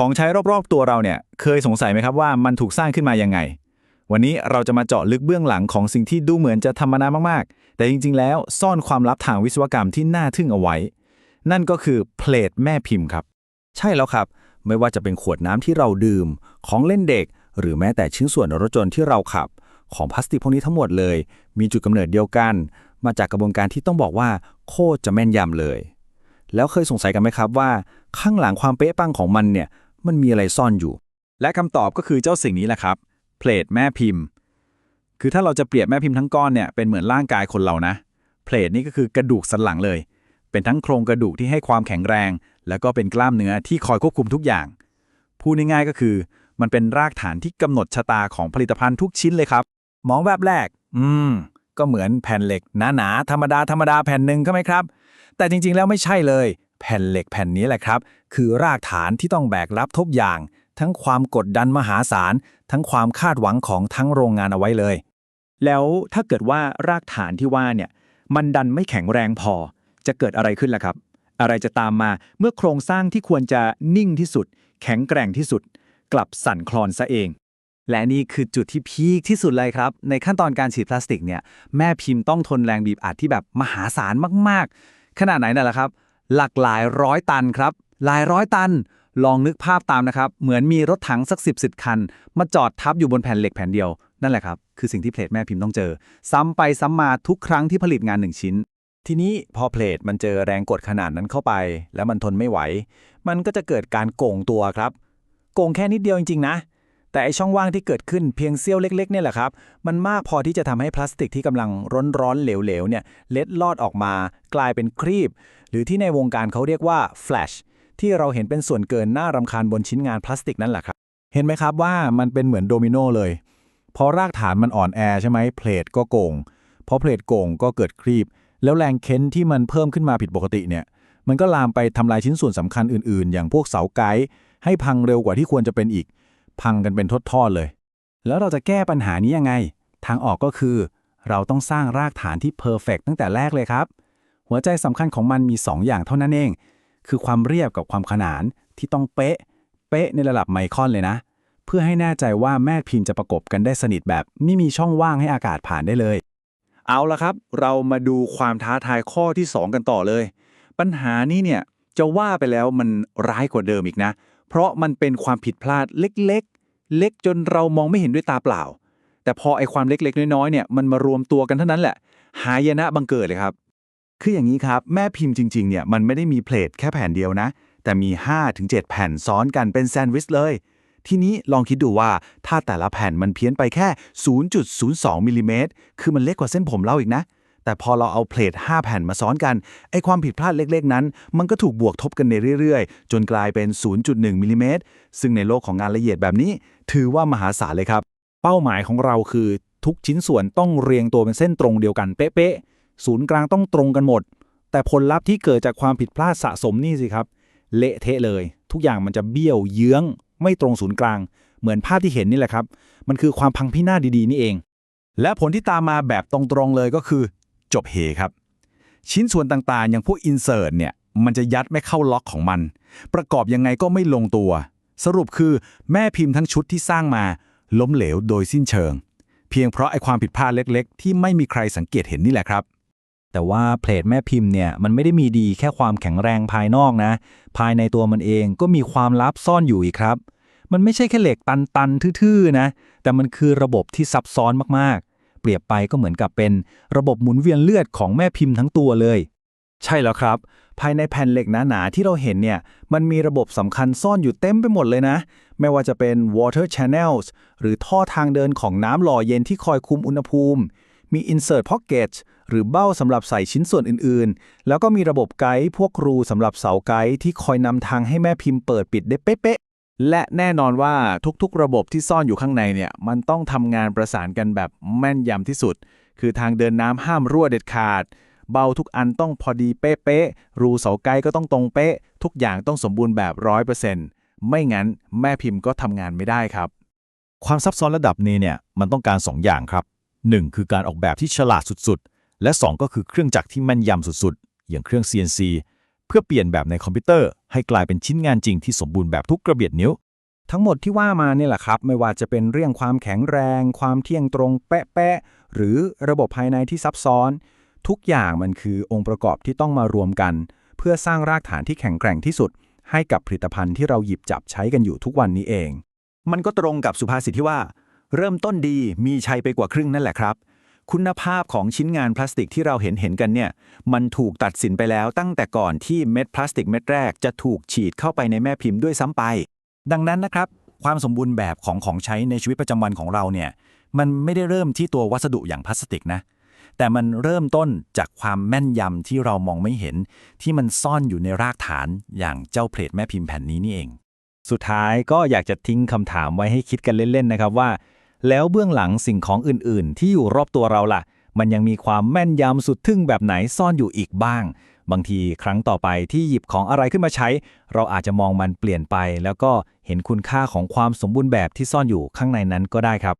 ของใช้รอบๆตัวเราเนี่ยเคยสงสัยไหมครับว่ามันถูกสร้างขึ้นมายังไง วันนี้เราจะมาเจาะลึกเบื้องหลังของสิ่งที่ดูเหมือนจะธรรมดามากๆ แต่จริงๆ แล้วซ่อนความลับทางวิศวกรรมที่น่าทึ่งเอาไว้ นั่นก็คือเพลทแม่พิมพ์ครับ ใช่แล้วครับ ไม่ว่าจะเป็นขวดน้ำที่เราดื่ม ของเล่นเด็ก หรือแม้แต่ชิ้นส่วนรถยนต์ที่เราขับ ของพลาสติกพวกนี้ทั้งหมดเลย มีจุดกำเนิดเดียวกัน มาจากกระบวนการที่ต้องบอกว่าโคตรจะแม่นยำเลย แล้วเคยสงสัยกันไหมครับว่า ข้างหลังความเป๊ะปังของมันเนี่ย มันมีอะไรซ่อนอยู่ และคำตอบก็คือเจ้าสิ่งนี้แหละครับ เพลทแม่พิมพ์ คือถ้าเราจะเปรียบแม่พิมพ์ทั้งก้อนเนี่ยเป็นเหมือนร่างกายคนเรานะ เพลทนี่ก็คือกระดูกสันหลังเลย เป็นทั้งโครงกระดูกที่ให้ความแข็งแรง แล้วก็เป็นกล้ามเนื้อที่คอยควบคุมทุกอย่าง พูดง่ายๆก็คือ มันเป็นรากฐานที่กำหนดชะตาของผลิตภัณฑ์ทุกชิ้นเลยครับ มองแบบแรก อืม ก็เหมือนแผ่นเหล็กหนาๆธรรมดาธรรมดาแผ่นหนึ่งก็ไหมครับ แต่จริงๆแล้วไม่ใช่เลย แผ่นเหล็กแผ่นนี้แหละครับ คือรากฐานที่ต้องแบกรับทุกอย่าง ทั้งความกดดันมหาศาล ทั้งความคาดหวังของทั้งโรงงานเอาไว้เลย แล้วถ้าเกิดว่ารากฐานที่ว่าเนี่ยมันดันไม่แข็งแรงพอ จะเกิดอะไรขึ้นล่ะครับ อะไรจะตามมาเมื่อโครงสร้างที่ควรจะนิ่งที่สุด แข็งแกร่งที่สุด กลับสั่นคลอนซะเองและนี่คือจุดที่พีคที่สุดเลยครับ ในขั้นตอนการฉีดพลาสติกเนี่ย แม่พิมพ์ต้องทนแรงบีบอัดที่แบบมหาศาลมาก ๆ ขนาดไหนน่ะล่ะครับ หลักหลายร้อยตันครับ หลายร้อยตัน ลองนึกภาพตามนะครับ เหมือนมีรถถังสักสิบสิบคัน มาจอดทับอยู่บนแผ่นเหล็กแผ่นเดียว นั่นแหละครับ คือสิ่งที่เพลทแม่พิมพ์ต้องเจอ ซ้ำไปซ้ำมาทุกครั้งที่ผลิตงานหนึ่งชิ้น ทีนี้พอเพลทมันเจอแรงกดขนาดนั้นเข้าไป แล้วมันทนไม่ไหว มันก็จะเกิดการโก่งตัวครับ โก่งแค่นิดเดียวจริงๆนะ แต่ไอช่องว่างที่เกิดขึ้นเพียงเสี้ยวเล็กๆเนี่ยแหละครับ มันมากพอที่จะทำให้พลาสติกที่กำลังร้อนๆเหลวๆเนี่ยเล็ดลอดออกมากลายเป็นครีบ หรือที่ในวงการเขาเรียกว่า flash ที่เราเห็นเป็นส่วนเกินน่ารำคาญบนชิ้นงานพลาสติกนั่นแหละครับ เห็นไหมครับว่ามันเป็นเหมือนโดมิโนเลย พอรากฐานมันอ่อนแอใช่ไหมเพลทก็โก่งพอเพลทโก่งก็เกิดครีบ แล้วแรงเค้นที่มันเพิ่มขึ้นมาผิดปกติเนี่ยมันก็ลามไปทำลายชิ้นส่วนสำคัญอื่นๆ อย่างพวกเสาไกด์ให้พังเร็วกว่าที่ควรจะเป็นอีก พังกันเป็นทอดๆเลย แล้วเราจะแก้ปัญหานี้ยังไง ทางออกก็คือ เราต้องสร้างรากฐานที่เพอร์เฟกตั้งแต่แรกเลยครับ หัวใจสำคัญของมันมี 2 อย่างเท่านั้นเอง คือความเรียบกับความขนานที่ต้องเป๊ะ เป๊ะในระดับไมครอนเลยนะ เพื่อให้แน่ใจว่าแม่พิมพ์จะประกบกันได้สนิทแบบไม่มีช่องว่างให้อากาศผ่านได้เลย เอาละครับ เรามาดูความท้าทายข้อที่ 2 กันต่อเลย ปัญหานี้เนี่ยจะว่าไปแล้วมันร้ายกว่าเดิมอีกนะ เพราะมันเป็นความผิดพลาดเล็กๆ เล็กจนเรามองไม่เห็นด้วยตาเปล่า แต่พอไอ้ความเล็กๆ น้อยๆเนี่ยมันมารวมตัวกันเท่านั้นแหละ หายนะบังเกิดเลยครับ คืออย่างนี้ครับแม่พิมพ์จริงๆเนี่ยมันไม่ได้มีเพลทแค่แผ่นเดียวนะ แต่มี 5-7 แผ่นซ้อนกันเป็นแซนด์วิชเลย ทีนี้ลองคิดดูว่าถ้าแต่ละแผ่นมันเพี้ยนไปแค่ 0.02มิลลิเมตรคือมันเล็กกว่าเส้นผมเราอีกนะ แต่พอเราเอาเพลท5แผ่นมาซ้อนกัน ไอความผิดพลาดเล็กๆ นั้น มันก็ถูกบวกทบกันในเรื่อยๆ จนกลายเป็น 0.1มิลลิเมตรซึ่งในโลกของงานละเอียดแบบนี้ ถือว่ามหาศาลเลยครับ เป้าหมายของเราคือทุกชิ้นส่วนต้องเรียงตัวเป็นเส้นตรงเดียวกันเป๊ะๆศูนย์กลางต้องตรงกันหมด แต่ผลลัพธ์ที่เกิดจากความผิดพลาดสะสมนี่สิครับ เละเทะเลย ทุกอย่างมันจะเบี้ยวเยื้อง ไม่ตรงศูนย์กลาง เหมือนภาพที่เห็นนี่แหละครับ มันคือความพังพินาศดีๆนี่เองและผลที่ตามมาแบบตรงๆเลยก็คือ จบเฮครับ ชิ้นส่วนต่างๆ อย่างพวกอินเสิร์ตเนี่ย มันจะยัดไม่เข้าล็อกของมัน ประกอบยังไงก็ไม่ลงตัว สรุปคือแม่พิมพ์ทั้งชุดที่สร้างมา ล้มเหลวโดยสิ้นเชิง เพียงเพราะไอความผิดพลาดเล็กๆ ที่ไม่มีใครสังเกตเห็นนี่แหละครับแต่ว่าเพลทแม่พิมพ์เนี่ยมันไม่ได้มีดีแค่ความแข็งแรงภายนอกนะ ภายในตัวมันเองก็มีความลับซ่อนอยู่อีกครับ มันไม่ใช่แค่เหล็กตันๆทื่อๆนะ แต่มันคือระบบที่ซับซ้อนมากๆ เปรียบไปก็เหมือนกับเป็นระบบหมุนเวียนเลือดของแม่พิมพ์ทั้งตัวเลย ใช่แล้วครับ ภายในแผ่นเหล็กหนาๆที่เราเห็นเนี่ยมันมีระบบสำคัญซ่อนอยู่เต็มไปหมดเลยนะ ไม่ว่าจะเป็น water channels หรือท่อทางเดินของน้ำหล่อเย็นที่คอยคุมอุณหภูมิ มี insert pocket หรือเบ้าสำหรับใส่ชิ้นส่วนอื่นๆ แล้วก็มีระบบไกด์พวกรูสำหรับเสาไกด์ที่คอยนำทางให้แม่พิมพ์เปิดปิดได้เป๊ะ และแน่นอนว่าทุกๆ ระบบที่ซ่อนอยู่ข้างในเนี่ยมันต้องทำงานประสานกันแบบแม่นยำที่สุด คือทางเดินน้ำห้ามรั่วเด็ดขาด เบาทุกอันต้องพอดีเป๊ะๆรูเสาไกด์ก็ต้องตรงเป๊ะ ทุกอย่างต้องสมบูรณ์แบบร้อยเปอร์เซ็นต์ไม่งั้นแม่พิมพ์ก็ทำงานไม่ได้ครับ ความซับซ้อนระดับนี้เนี่ยมันต้องการ2อย่างครับ 1. คือการออกแบบที่ฉลาดสุดๆ และ 2 ก็คือเครื่องจักรที่แม่นยำสุดๆ อย่างเครื่อง CNC เพื่อเปลี่ยนแบบในคอมพิวเตอร์ ให้กลายเป็นชิ้นงานจริงที่สมบูรณ์แบบทุกกระเบียดนิ้ว ทั้งหมดที่ว่ามาเนี่ยแหละครับ ไม่ว่าจะเป็นเรื่องความแข็งแรง ความเที่ยงตรงเป๊ะๆหรือระบบภายในที่ซับซ้อน ทุกอย่างมันคือองค์ประกอบที่ต้องมารวมกัน เพื่อสร้างรากฐานที่แข็งแกร่งที่สุด ให้กับผลิตภัณฑ์ที่เราหยิบจับใช้กันอยู่ทุกวันนี้เอง มันก็ตรงกับสุภาษิตที่ว่า เริ่มต้นดีมีชัยไปกว่าครึ่งนั่นแหละครับ คุณภาพของชิ้นงานพลาสติกที่เราเห็นเห็นกันเนี่ย มันถูกตัดสินไปแล้วตั้งแต่ก่อนที่เม็ดพลาสติกเม็ดแรกจะถูกฉีดเข้าไปในแม่พิมพ์ด้วยซ้ำไป ดังนั้นนะครับ ความสมบูรณ์แบบของของใช้ในชีวิตประจำวันของเราเนี่ย มันไม่ได้เริ่มที่ตัววัสดุอย่างพลาสติกนะ แต่มันเริ่มต้นจากความแม่นยำที่เรามองไม่เห็น ที่มันซ่อนอยู่ในรากฐานอย่างเจ้าเพลทแม่พิมพ์แผ่นนี้นี่เอง สุดท้ายก็อยากจะทิ้งคำถามไว้ให้คิดกันเล่นๆนะครับว่า แล้วเบื้องหลังสิ่งของอื่นๆ ที่อยู่รอบตัวเราล่ะ มันยังมีความแม่นยำสุดทึ่งแบบไหนซ่อนอยู่อีกบ้าง บางทีครั้งต่อไปที่หยิบของอะไรขึ้นมาใช้ เราอาจจะมองมันเปลี่ยนไป แล้วก็เห็นคุณค่าของความสมบูรณ์แบบที่ซ่อนอยู่ข้างในนั้นก็ได้ครับ